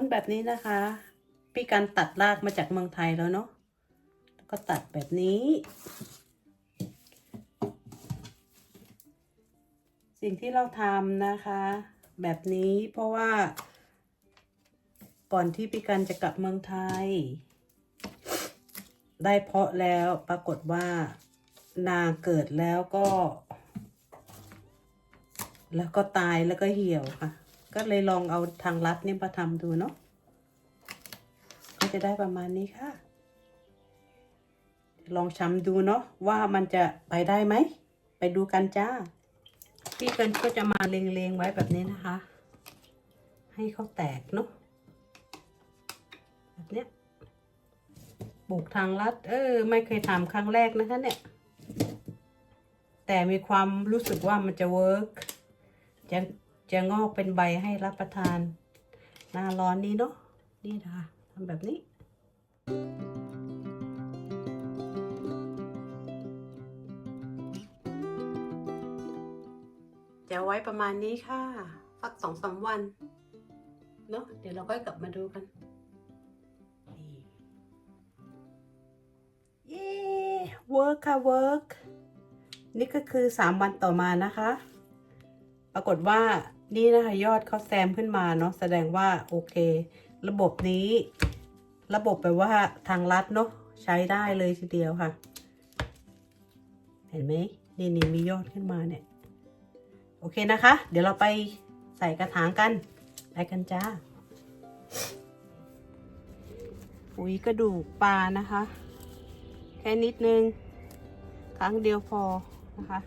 ต้นแบบนี้นะคะพี่การตัดรากมาจากเมืองไทยแล้วเนาะแล้วก็ตัดแบบนี้ สิ่งที่เราทำนะคะ แบบนี้เพราะว่า ก่อนที่พี่กันจะกลับเมืองไทย ได้เพาะแล้วปรากฏว่านางเกิดแล้วก็ แล้วก็ตายแล้วก็เหี่ยวค่ะ ก็เลยลองเอาทางลัดนี่มาทำดูเนาะก็จะได้ประมาณนี้ค่ะ ลองช้ำดูเนาะว่ามันจะไปได้ไหม ไปดูกันจ้า พี่เกันก็จะมาเล็งๆไว้แบบนี้นะคะ ให้เขาแตกเนาะแบบเนี้ยปลูกทางลัด เออ ไม่เคยทำครั้งแรกนะคะเนี่ย แต่มีความรู้สึกว่ามันจะเวิร์กจะ จะงอกเป็นใบให้รับประทาน หน้าร้อนนี้เนาะนี่นะคะทำแบบนี้จะไว้ประมาณนี้ค่ะสักสองสามวันเนาะเดี๋ยวเราก็กลับมาดูกันนี่เย้เวิร์กค่ะเวิร์กนี่ก็คือสามวันต่อมานะคะ ปรากฏว่า นี่นะคะยอดเขาแซมขึ้นมาเนาะแสดงว่าโอเค ระบบนี้ ระบบแปลว่าทางลัดเนาะใช้ได้เลยทีเดียวค่ะ เห็นไหมนี่นี่มียอดขึ้นมาเนี่ย โอเคนะคะ เดี๋ยวเราไปใส่กระถางกันไปกันจ้าปุ๋ยกระดูกปลานะคะ แค่นิดนึง ครั้งเดียวพอนะคะ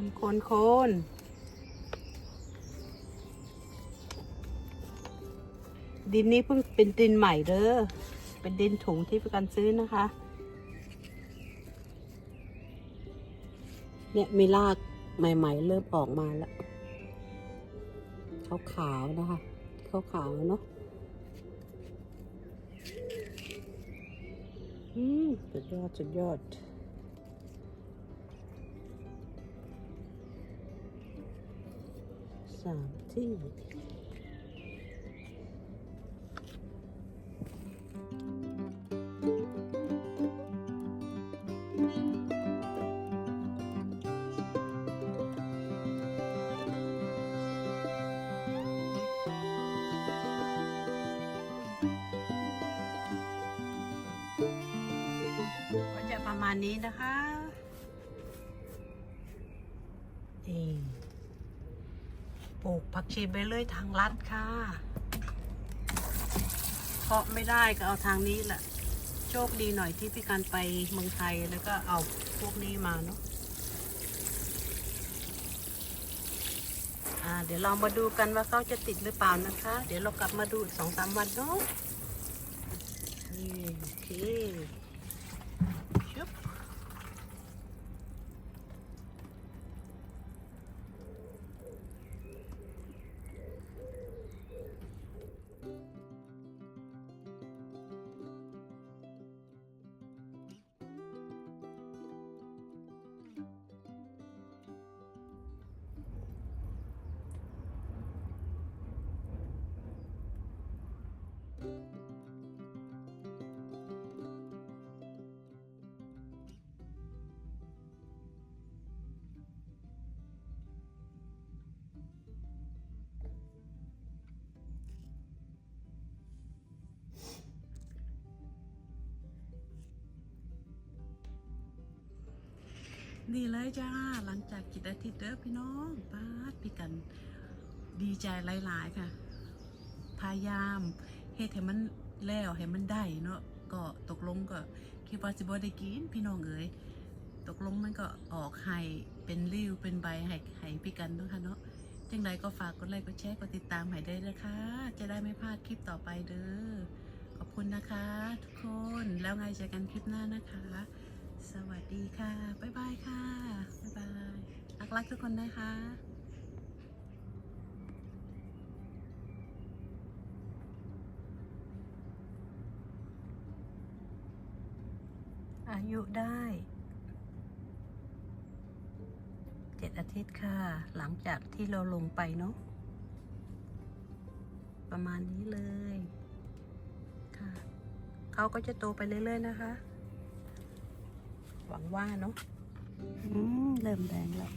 คนคนคนดินนี้เพิ่งเป็นดินใหม่เด้อ เป็นดินถุงที่ประกันซื้อนะคะ เนี่ยมีรากใหม่ ๆ เริ่มออกมาแล้วขาวๆนะคะขาวๆเนาะอืมสุดยอดสุดยอด สามที่ก็จะประมาณนี้นะคะนี่ ปลูกผักชีไปเรื่อยทางลัดค่ะ เพราะไม่ได้ก็เอาทางนี้แหละ โชคดีหน่อยที่พี่การไปเมืองไทยแล้วก็เอาพวกนี้มาเนาะอ่าเดี๋ยวเรามาดูกันว่าเขาจะติดหรือเปล่านะคะ เดี๋ยวเรากลับมาดูสองสามวันเนาะนี่โอเค นี่เลยจ้า หลังจากกิจอาทิตย์เด้อพี่น้องป้าดพี่กันดีใจหลาย ๆ ค่ะ พยายามเฮ็ดให้มันแล้วให้มันได้เนาะก็ตกลงก็คิดว่าสิบ่ได้กินพี่น้องเอ๋ยตกลงมันก็ออกให้เป็นริ้วเป็นใบให้ให้พี่กันด้วยค่ะเนาะจังใดก็ฝากกดไลค์กดแชร์กดติดตามให้ได้นะคะ จะได้ไม่พลาดคลิปต่อไปเด้อขอบคุณนะคะ ทุกคนแล้วไงเจอกันคลิปหน้านะคะ ไลค์ทุกคนนะคะอายุได้ เจ็ดอาทิตย์ค่ะ หลังจากที่เราลงไปเนาะ ประมาณนี้เลย ค่ะ เขาก็จะโตไปเรื่อย ๆ นะคะ หวังว่าเนาะ อืม เริ่มแดงแล้ว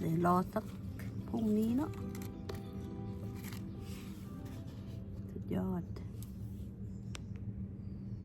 เดี๋ยวรอสักพรุ่งนี้เนาะสุดยอด